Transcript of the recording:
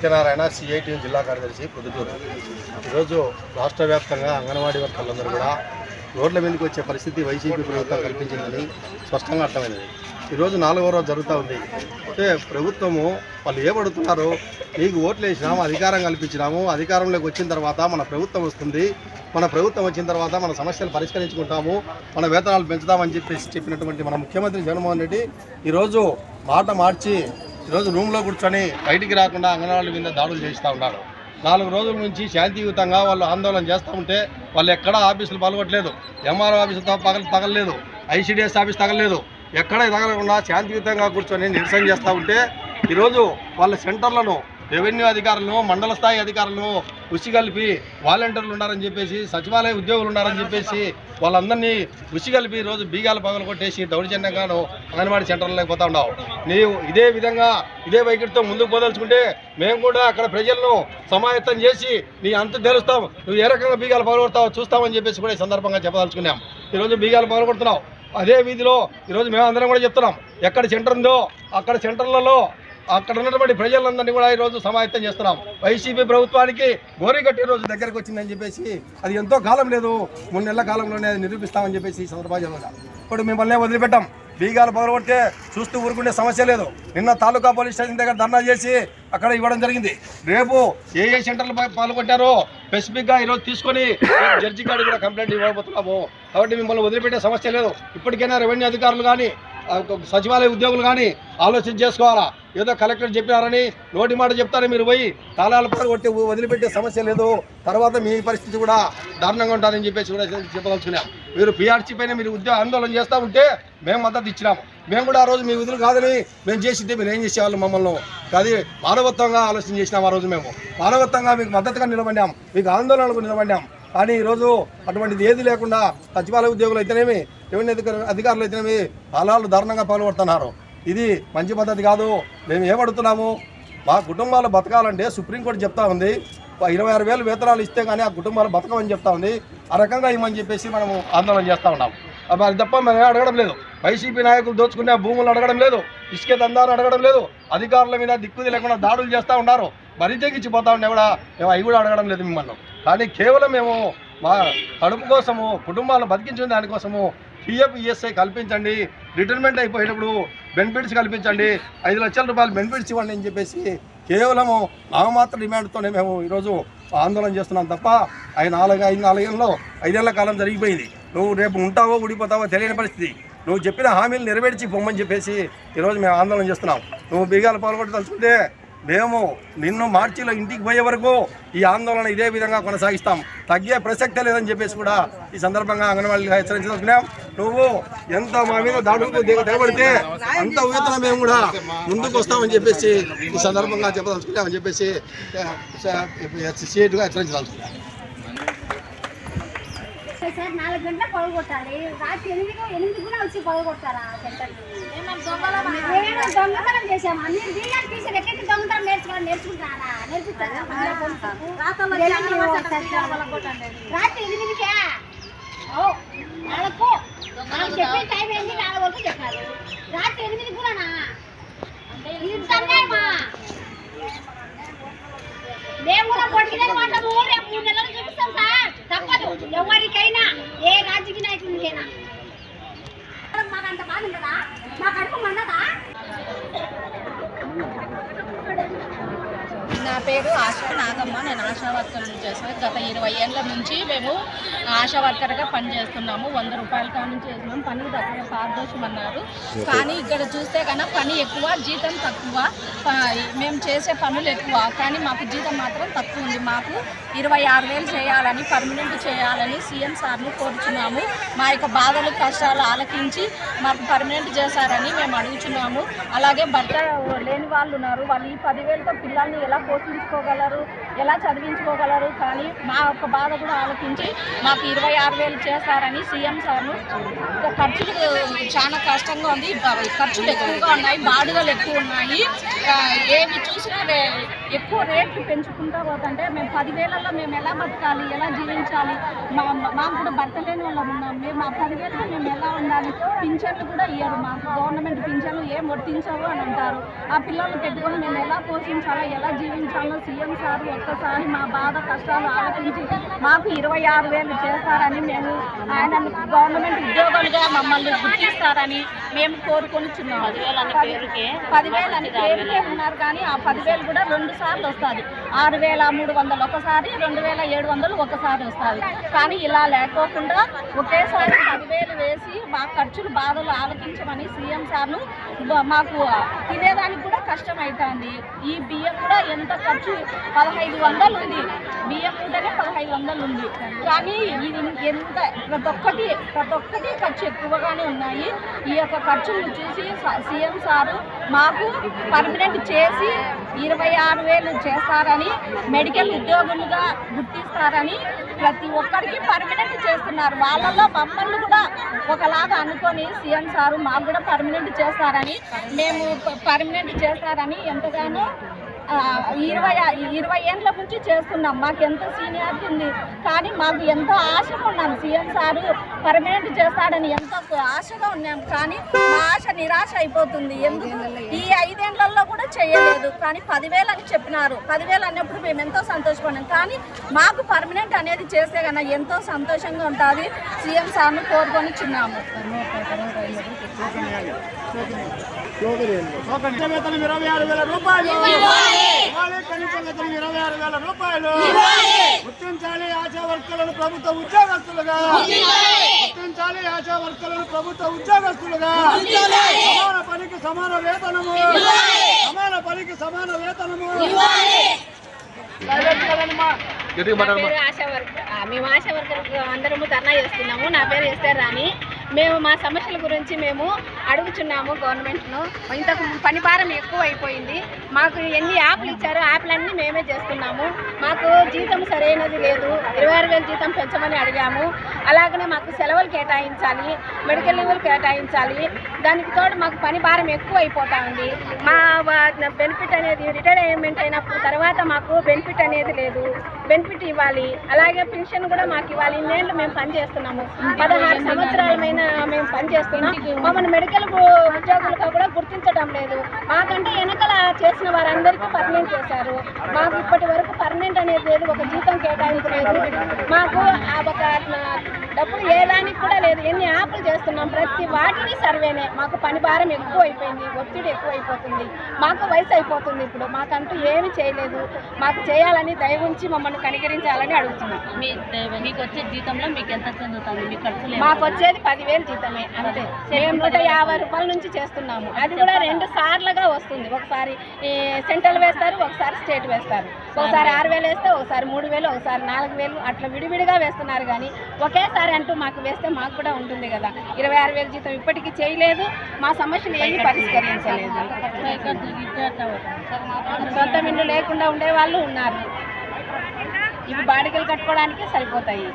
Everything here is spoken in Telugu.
సత్యనారాయణ సిఐటి జిల్లా కార్యదర్శి పొద్దుటూరు. ఈరోజు రాష్ట్ర వ్యాప్తంగా అంగన్వాడీ వర్కర్లందరూ కూడా రోడ్ల మీదకి వచ్చే పరిస్థితి వైసీపీ ప్రభుత్వం కల్పించిందని స్పష్టంగా అర్థమైంది. ఈరోజు నాలుగో రోజు జరుగుతూ ఉంది. అంటే ప్రభుత్వము వాళ్ళు ఏమడుతున్నారు నీకు ఓట్లు వేసినాము అధికారం కల్పించినాము అధికారంలోకి వచ్చిన తర్వాత మన ప్రభుత్వం వస్తుంది. మన ప్రభుత్వం వచ్చిన తర్వాత మన సమస్యలు పరిష్కరించుకుంటాము మన వేతనాలు పెంచుతామని చెప్పేసి చెప్పినటువంటి మన ముఖ్యమంత్రి జగన్మోహన్ రెడ్డి ఈరోజు మాట మార్చి ఈరోజు రూమ్లో కూర్చొని బయటికి రాకుండా అంగన్వాడీ మీద దాడులు చేస్తూ ఉన్నారు. నాలుగు రోజుల నుంచి శాంతియుతంగా వాళ్ళు ఆందోళన చేస్తూ ఉంటే వాళ్ళు ఎక్కడా ఆఫీసులు పాల్గొట్టలేదు. ఎంఆర్ఓ ఆఫీసు పగల తగలలేదు. ICDS office తగలలేదు. ఎక్కడ తగలకుండా శాంతియుతంగా కూర్చొని నిరసన చేస్తూ ఉంటే ఈరోజు వాళ్ళ సెంటర్లను రెవెన్యూ అధికారులను మండల స్థాయి అధికారులను ఉసిగలిపి వాలంటీర్లు ఉన్నారని చెప్పేసి సచివాలయ ఉద్యోగులు ఉన్నారని చెప్పేసి వాళ్ళందరినీ ఉసిగలిపి రోజు బీగాలు పగలు కొట్టేసి దౌర్జన్యంగాను అంగన్వాడీ సెంటర్లకు పోతా ఉన్నావు. నీవు ఇదే విధంగా ఇదే వైఖరితో ముందుకు పోదలుచుకుంటే మేము కూడా అక్కడ ప్రజలను సమాయత్తం చేసి నీ అంత తెలుస్తాం. నువ్వు ఏ రకంగా బీగాలు పగలగొడతావో చూస్తామని చెప్పేసి కూడా ఈ సందర్భంగా చెప్పదలుచుకున్నాం. ఈరోజు బీగాలు పగలగొడుతున్నావు అదే వీధిలో ఈరోజు మేము అందరం కూడా చెప్తున్నాం. ఎక్కడ సెంటర్ ఉందో అక్కడ సెంటర్లలో అక్కడ ఉన్నటువంటి ప్రజలందరినీ కూడా ఈరోజు సమాయత్తం చేస్తున్నాం. వైసీపీ ప్రభుత్వానికి గోరిగట్టి రోజు దగ్గరకు వచ్చిందని చెప్పేసి అది ఎంతో కాలం లేదు. మూడు నెలల కాలంలోనే అది నిరూపిస్తామని చెప్పేసి ఈ సందర్భంగా ఇప్పుడు మిమ్మల్ని వదిలిపెట్టాం. బీగాలు పగలగొడితే చూస్తూ ఊరుకునే సమస్య లేదు. నిన్న తాలూకా పోలీస్ స్టేషన్ దగ్గర ధర్నా చేసి అక్కడ ఇవ్వడం జరిగింది. రేపు ఏ ఏ సెంటర్లు పాల్గొంటారో స్పెసిఫిక్గా ఈరోజు తీసుకొని జడ్జి గారికి కూడా కంప్లైంట్ ఇవ్వబోతున్నాము. కాబట్టి మిమ్మల్ని వదిలిపెట్టే సమస్య లేదు. ఇప్పటికైనా రెవెన్యూ అధికారులు కానీ సచివాలయ ఉద్యోగులు కానీ ఆలోచన చేసుకోవాలా? ఏదో కలెక్టర్ చెప్పినారని నోటి మాట చెప్తారని మీరు పోయి తాళాల పాటు కొట్టి వదిలిపెట్టే సమస్య లేదు. తర్వాత మీ పరిస్థితి కూడా దారుణంగా ఉంటుందని చెప్పేసి కూడా చెప్పదలుచుకున్నాం. మీరు పిఆర్సీ పైన మీరు ఉద్యోగ ఆందోళన చేస్తూ ఉంటే మేము మద్దతు ఇచ్చినాము మేము కూడా ఆ రోజు మీ విధులు కాదని మేము చేసింటే మీరు ఏం చేసేవాళ్ళు మమ్మల్ని? అది మానవత్వంగా ఆలోచన చేసినాం ఆ రోజు మేము. మానవత్వంగా మీకు మద్దతుగా నిలబడినాం. మీకు ఆందోళనకు నిలబడ్డాం కానీ ఈరోజు అటువంటిది ఏది లేకుండా సచివాలయ ఉద్యోగులు అయితేనేమి రెవెన్యూ అధికారులు అధికారులు అయితేనేమి అలాలు దారుణంగా పాల్పడుతున్నారు ఇది మంచి పద్ధతి కాదు. మేము ఏమడుతున్నాము? మా కుటుంబాలు బతకాలంటే సుప్రీంకోర్టు చెప్తా ఉంది. ఇరవై ఆరు వేలు వేతనాలు ఇస్తే కానీ ఆ కుటుంబాలు బతకమని చెప్తా ఉంది. ఆ రకంగా ఇవ్వమని చెప్పేసి మనము ఆందోళన చేస్తూ ఉన్నాం అది తప్ప మేము అడగడం లేదు. వైసీపీ నాయకులు దోచుకునే భూములు అడగడం లేదు. ఇసుక దందాలు అడగడం లేదు. అధికారుల మీద దిక్కుది లేకుండా దాడులు చేస్తూ ఉన్నారు. బరి తెగించిపోతా ఉండే కూడా మేము అవి కూడా అడగడం లేదు మిమ్మల్ని. కానీ కేవలం మేము మా కడుపు కోసము కుటుంబాలను బతికించిన దానికోసము పిఎఫ్ ఈఎస్ఐ కల్పించండి. రిటైర్మెంట్ అయిపోయేటప్పుడు బెనిఫిట్స్ కల్పించండి. ఐదు లక్షల రూపాయలు బెనిఫిట్స్ ఇవ్వండి అని చెప్పేసి కేవలము నామమాత్ర డిమాండ్తోనే మేము ఈరోజు ఆందోళన చేస్తున్నాం తప్ప ఆయన నాలుగు ఐదు నాలుగేళ్ళలో ఐదేళ్ళ కాలం జరిగిపోయింది. నువ్వు రేపు ఉంటావో ఊడిపోతావో తెలియని పరిస్థితి. నువ్వు చెప్పిన హామీలు నెరవేర్చి పొమ్మని చెప్పేసి ఈరోజు మేము ఆందోళన చేస్తున్నాం. నువ్వు బీగాలు పాల్గొట్టదలుచుకుంటే మేము నిన్ను మార్చిలో ఇంటికి పోయే వరకు ఈ ఆందోళన ఇదే విధంగా కొనసాగిస్తాం. తగ్గే ప్రసక్తే లేదని చెప్పేసి కూడా ఈ సందర్భంగా అంగన్వాడీగా హెచ్చరించదలుచుకున్నాం. నువ్వు ఎంత మా మీద దాడులకు దిగ తెగబడితే అంత ఊతన మేము కూడా ముందుకు వస్తామని చెప్పేసి ఈ సందర్భంగా చెప్పదలుచుకున్నామని చెప్పేసి సీటుగా హెచ్చరించదలుచుకున్నాం సార్ నాలుగు గంటలకు పగలగొట్టాలి రాత్రి ఎనిమిది ఎనిమిది కూడా వచ్చి పగలగొట్టారా సెంటర్ నేను దొంగతనం చేశాము? అన్ని బియ్యాలు తీసి ఎక్కడికి దొంగతనం నేర్చుకోవాలి నేర్చుకుంటారా? నేర్పిస్తారా? రాత్రి ఎనిమిదికే ఓ నాలుగు మనకు చెప్పే టైం ఏంటి నాలుగు వరకు చెప్పారు రాత్రి ఎనిమిది కూడానా ఇంత అన్యాయమా మేము కూడా పొడిగిన మాటము రేపు మూడు నెలలు చూపిస్తాం సార్. తప్పదు. ఎవరికైనా ఏ రాజకీయ నాయకుడికైనా మాకు అంత బాధ ఉండదా మా కడుపు మండదా నా పేరు ఆశా నాగమ్మ. నేను ఆశా వర్కర్ చేస్తాను గత ఇరవై ఏళ్ళ నుంచి మేము ఆశా వర్కర్గా పనిచేస్తున్నాము. వంద రూపాయల కాడ నుంచి చేస్తున్నాం. పని దగ్గర పారదోషం అన్నారు కానీ ఇక్కడ చూస్తే కన్నా పని ఎక్కువ జీతం తక్కువ. మేము చేసే పనులు ఎక్కువ. కానీ మాకు జీతం మాత్రం తక్కువ ఉంది. మాకు ఇరవై ఆరు వేలు చేయాలని పర్మనెంట్ చేయాలని సీఎం సార్ని కోరుచున్నాము. మా యొక్క బాధలు కష్టాలు ఆలకించి మాకు పర్మనెంట్ చేశారని మేము అడుగుతున్నాము అలాగే భర్త లేని వాళ్ళు ఉన్నారు. వాళ్ళు ఈ పదివేలతో పిల్లల్ని ఎలా చదివించుకోగలరు ఎలా చదివించుకోగలరు కానీ మా యొక్క బాధ కూడా ఆలోచించి మాకు ఇరవై ఆరు వేలు చేస్తారని సీఎం సార్ను. ఖర్చులు చాలా కష్టంగా ఉంది. ఖర్చులు ఎక్కువగా ఉన్నాయి బాడుగలు ఎక్కువ ఉన్నాయి. ఏమి చూసినా ఎక్కువ రేట్లు పెంచుకుంటా పోతుంటే మేము పదివేలలో మేము ఎలా బతకాలి ఎలా జీవించాలి? మా మాకు కూడా భర్త లేని వాళ్ళం ఉన్నాం. మేము ఆ పదివేలలో మేము ఎలా ఉండాలి? పింఛన్లు కూడా ఇయ్యరు మాకు. గవర్నమెంట్ పింఛన్లు ఏం వర్తించవు అని అంటారు. ఆ పిల్లలు పెట్టుకొని మేము ఎలా పోషించాలో ఎలా జీవించాలో? సీఎం సార్ ఒక్కసారి మా బాధ కష్టాలు ఆలోచించి మాకు ఇరవై ఆరు వేలు చేస్తారని మేము ఆయన గవర్నమెంట్ ఉద్యోగులుగా మమ్మల్ని గుర్తిస్తారని మేము కోరుకొనిచున్నాము పదివేలు అని పేరుకే ఉన్నారు కానీ ఆ పదివేలు కూడా రెండు సార్లు వస్తుంది. ఆరు వేల మూడు వందలు ఒకసారి రెండు వేల ఏడు వందలు ఒకసారి వస్తుంది. కానీ ఇలా లేకోకుండా ఒకేసారి పదివేలు వేసి మా ఖర్చులు బాధలు ఆలకించమని సీఎం సార్ను మాకు తినేదానికి కూడా కష్టం అవుతుంది ఈ బియ్యం కూడా ఎంత ఖర్చు? పదహైదు వందలు ఉంది బియ్యం కూడానే పదహైదు వందలు ఉంది కానీ ఇది ఎంత? ప్రతి ఒక్కటి ప్రతి ఒక్కటి ఖర్చు ఎక్కువగానే ఉన్నాయి. ఈ యొక్క ఖర్చులను చూసి సీఎం సారు మాకు పర్మనెంట్ చేసి ఇరవై ఆరు వేలు చేస్తారని మెడికల్ ఉద్యోగులుగా గుర్తిస్తారని ప్రతి ఒక్కరికి పర్మనెంట్ చేస్తున్నారు. వాళ్ళల్లో మమ్మల్ని కూడా ఒకలాగా అనుకొని సీఎం సారు మాకు కూడా పర్మనెంట్ చేస్తారని మేము పర్మనెంట్ చేస్తాం. చేస్తారని ఎంతగానో ఆ, ఇరవై ఇరవై ఏండ్ల నుంచి చేస్తున్నాం మాకు ఎంతో సీనియారిటీ ఉంది కానీ మాకు ఎంతో ఆశగా ఉన్నాం సీఎం సారు పర్మనెంట్ చేస్తాడని ఎంతో ఆశగా ఉన్నాం కానీ మా ఆశ నిరాశ అయిపోతుంది ఎందుకు ఈ ఐదేళ్ళలో కూడా చేయలేదు కానీ పదివేలు అని చెప్పినారు పదివేలు అన్నప్పుడు మేము ఎంతో సంతోషపడినాం కానీ మాకు పర్మనెంట్ అనేది చేస్తే కన్నా ఎంతో సంతోషంగా ఉంటుంది సీఎం సార్ను కోరుకొని చిన్నాము ఇరవై ఆరు వేల రూపాయలు ఇరవై ఆరు వేల రూపాయలు. గుర్తించాలి ఆశా వర్కర్లను ప్రభుత్వ ఉద్యోగస్తులుగా. గుర్తించాలి. ఆశా వర్కర్లను ప్రభుత్వ ఉద్యోగస్తులుగా. సమాన పనికి సమాన వేతనము. సమాన పనికి సమాన వేతనము. మేము ఆశా వర్కర్ అందరము ధర్నా చేస్తున్నాము. నా పేరు ఎస్తారు రాణి. మేము మా సమస్యల గురించి మేము అడుగుచున్నాము గవర్నమెంట్ను ఇంతకు పని భారం ఎక్కువ అయిపోయింది మాకు ఎన్ని యాప్లు ఇచ్చారో యాప్లన్నీ మేమే చేస్తున్నాము. మాకు జీతం సరైనది లేదు. ఇరవై ఆరు వేలు జీతం పెంచమని అడిగాము. అలాగనే మాకు సెలవులు కేటాయించాలి మెడికల్ లీవులు కేటాయించాలి. దానికి తోడు మాకు పని భారం ఎక్కువ అయిపోతా ఉంది. మా బెనిఫిట్ అనేది రిటైర్మెంట్ అయినప్పుడు తర్వాత మాకు బెనిఫిట్ అనేది లేదు. బెనిఫిట్ ఇవ్వాలి. అలాగే పెన్షన్ కూడా మాకు ఇవ్వాలి. ఇన్నేళ్ళు మేము పని చేస్తున్నాము పదహారు సంవత్సరాలమైన మేము పనిచేస్తున్నాం మమ్మల్ని మెడికల్ ఉద్యోగులుగా కూడా గుర్తించడం లేదు. మాకంటే వెనకల చేసిన వారందరికీ పర్మనెంట్ చేశారు. మాకు ఇప్పటి వరకు పర్మనెంట్ అనేది లేదు. ఒక జీతం కేటాయించలేదు. మాకు ఆ ఒక డబ్బులు ఏ దానికి కూడా లేదు. ఎన్ని యాప్లు చేస్తున్నాం? ప్రతి వాటిని సర్వేనే. మాకు పని భారం ఎక్కువ అయిపోయింది ఒత్తిడి ఎక్కువ అయిపోతుంది మాకు వయసు అయిపోతుంది ఇప్పుడు. మాకంటూ ఏమీ చేయలేదు. మాకు చేయాలని దయ ఉంచి మమ్మల్ని కనికరించాలని అడుగుతున్నాం. మీ మీకు వచ్చే జీతంలో మీకు ఎంత చెందుతుంది మీ ఖర్చులు మాకు వచ్చేది పదివేలు జీతమే. అంతే. మేము నూట యాభై రూపాయల నుంచి చేస్తున్నాము. అది కూడా రెండు సార్లుగా వస్తుంది. ఒకసారి సెంట్రల్ వేస్తారు ఒకసారి స్టేట్ వేస్తారు. ఒకసారి ఆరు వేలు వేస్తే ఒకసారి మూడు వేలు ఒకసారి నాలుగు వేలు అట్లా విడివిడిగా వేస్తున్నారు కానీ ఒకేసారి అంటూ మాకు వేస్తే మాకు కూడా ఉంటుంది కదా. ఇరవై ఆరు వేలు జీతం ఇప్పటికీ చేయలేదు మా సమస్యలు ఏమీ పరిష్కరించలేదు. సొంత ఇల్లు లేకుండా ఉండే వాళ్ళు ఉన్నారు. ఇవి బాడిగలు కట్టుకోవడానికి సరిపోతాయి.